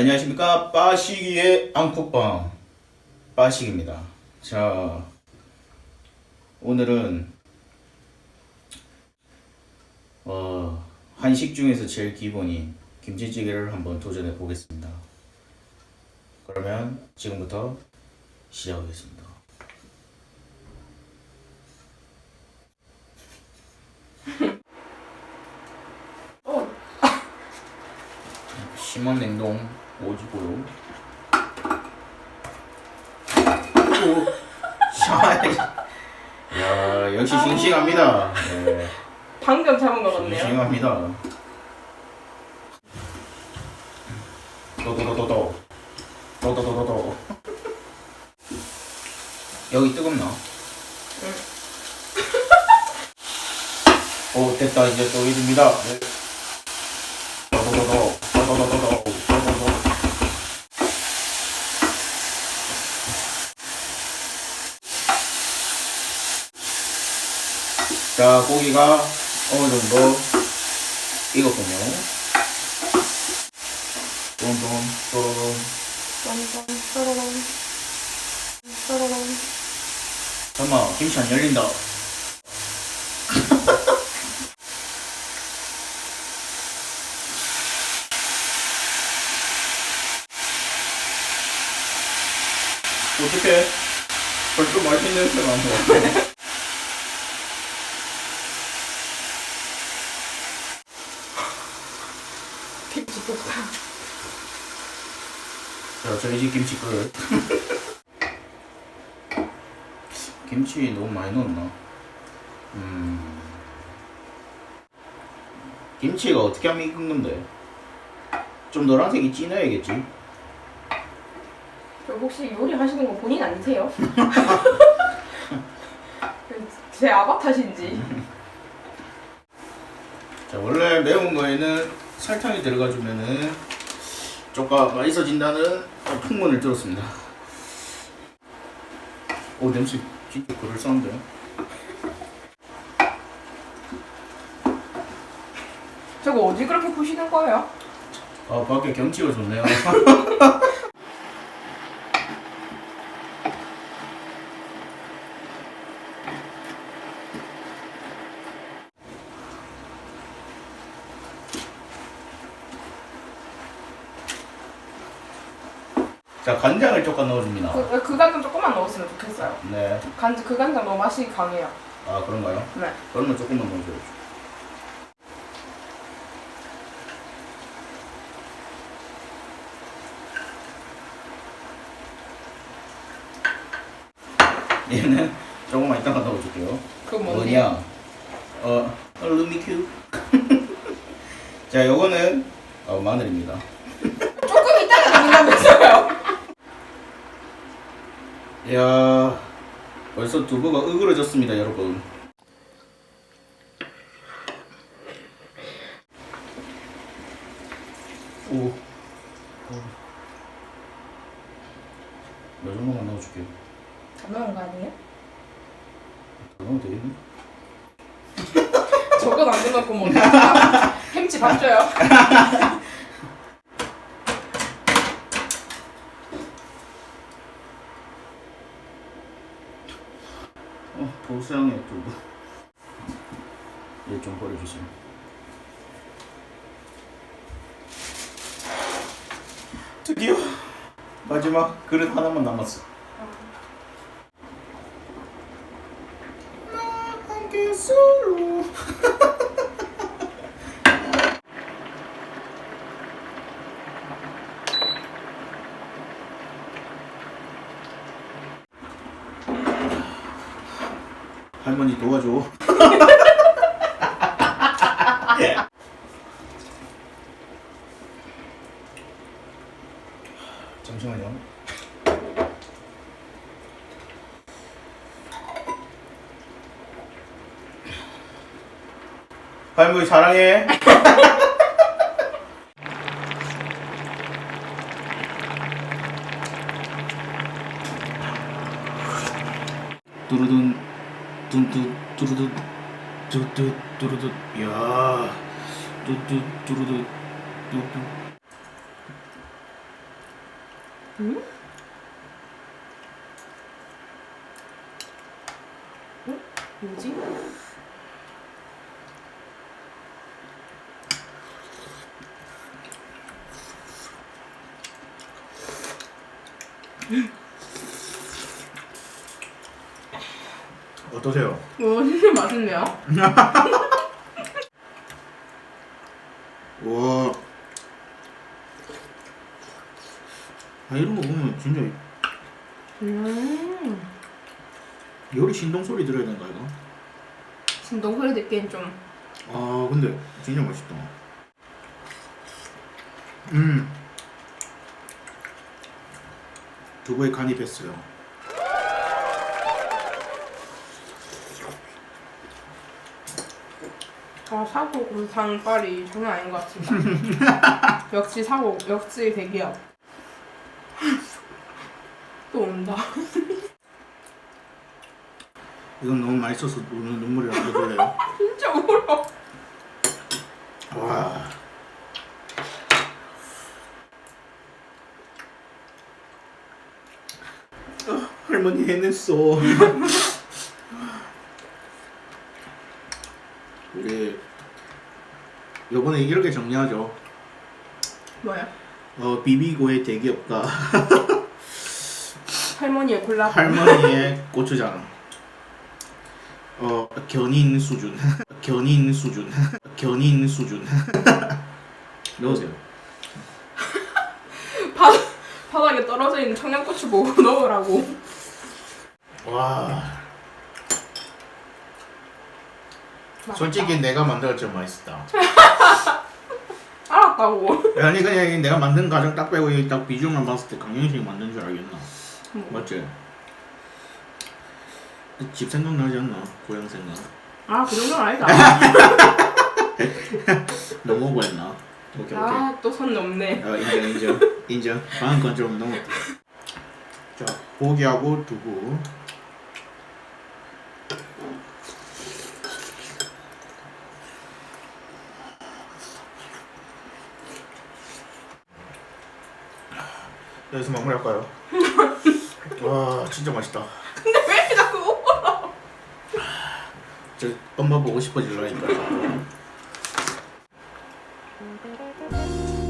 안녕하십니까 빠시기의 안쿡방 빠식입니다. 자 오늘은 어, 한식 중에서 제일 기본인 김치찌개를 한번 도전해 보겠습니다. 그러면 지금부터 시작하겠습니다. 어, 심한 냉동 오지고요. 오, 샤, 야 역시 싱싱합니다. 네, 방금 잡은 거 같네요. 싱싱합니다. 도도도도도 도도도도도 여기 뜨겁나? 응. 오 됐다 이제 또 이집니다. 네. 도도도도 도도도도도 도도도 자 고기가 어느 정도 익었군요. 똥똥 또로롱 짠짠, 쏘로롱. 쏘로롱. 잠깐만 김치 안 열린다. 어떡해? 벌써 맛있는 냄새가 난다. 김치 볶아. 자, 저희 집 김치 끝. 김치 너무 많이 넣었나? 음. 김치가 어떻게 하면 익은 건데? 좀 노란색이 진해야겠지? 저 혹시 요리 하시는 거 본인 아니세요? 제 아바타신지. 자, 원래 매운 거에는 설탕이 들어가주면은 조금 맛있어진다는 풍문을 들었습니다. 오, 냄새 진짜 그럴싸한데? 저거 어디 그렇게 부시는 거예요? 아, 밖에 경치가 좋네요. 자, 간장을 조금 넣어줍니다. 그, 그 간장 조금만 넣었으면 좋겠어요. 네. 간, 그 간장 너무 맛이 강해요. 아, 그런가요? 네. 그러면 조금만 넣어줘야죠. 얘는 조금만 이따가 넣어줄게요. 뭔데요? 뭐냐? 어, 루미큐. 자, 요거는 어, 마늘입니다. 조금 이따가 넣는다면서요? 이야, 벌써 두부가 으그러졌습니다, 여러분. 오. 오. 이 정도만 넣어줄게요. 다 넣은 거 아니에요? 더 넣으면 되겠네. 저건 안 넣어놓고 뭐 햄치 밥 줘요? 어, 보상의 두부. 얘좀 버려주세요. 드디어 마지막 그릇 하나만 남았어. 나 할머니 도와줘. 잠시만요. 할머니 사랑해. 두루둔 둔뚜 두루둔 뚜뚜 두루둔 이야 뚜뚜 두루둔 뚜뚜 응? 응? 뭐지? 어떠세요? 오 진짜 맛있네요. 와. 아 이런 거 보면 진짜 음. 요리 신동 소리 들어야 된다 이거. 진동 소리 듣기엔 좀 아 근데 진짜 맛있다. 음. 두부에 간이 뱄어요. 아 사고 곰탕 빨이 장난 아닌 것 같습니다. 역시 사고 역시 대기업. 또 온다. 이건 너무 맛있어서 눈 눈물이 안 흘러요. 진짜 울어. 와. 아, 할머니 해냈어. 우리 요번에 이렇게 정리하죠. 뭐야? 어 비비고의 대기업과 할머니의 콜라. 할머니의 고추장. 어 견인 수준. 견인 수준. 견인 수준. 넣으세요. 바, 바닥에 떨어져 있는 청양고추 보고 넣으라고. 와. 맛있다. 솔직히 내가 만들었지 맛있다. 알았다고. 아니 그냥 내가 만든 과정 딱 빼고 이딱 비주얼만 봤을 때 강영식 만든 줄 알겠나? 뭐. 맞지? 집 생각 나지 않나? 고향 생각. 아 그 정도는 아니다. 너무 오버했나? 오케이 오케이. 아또 선 넘네. 어, 인정 인정 인정. 방금 건좀 넘었다. 자 고기하고 두부. 여기서 마무리할까요? 와 진짜 맛있다. 근데 왜 이렇게 자꾸? 저 엄마 보고 싶어지려니까. 음.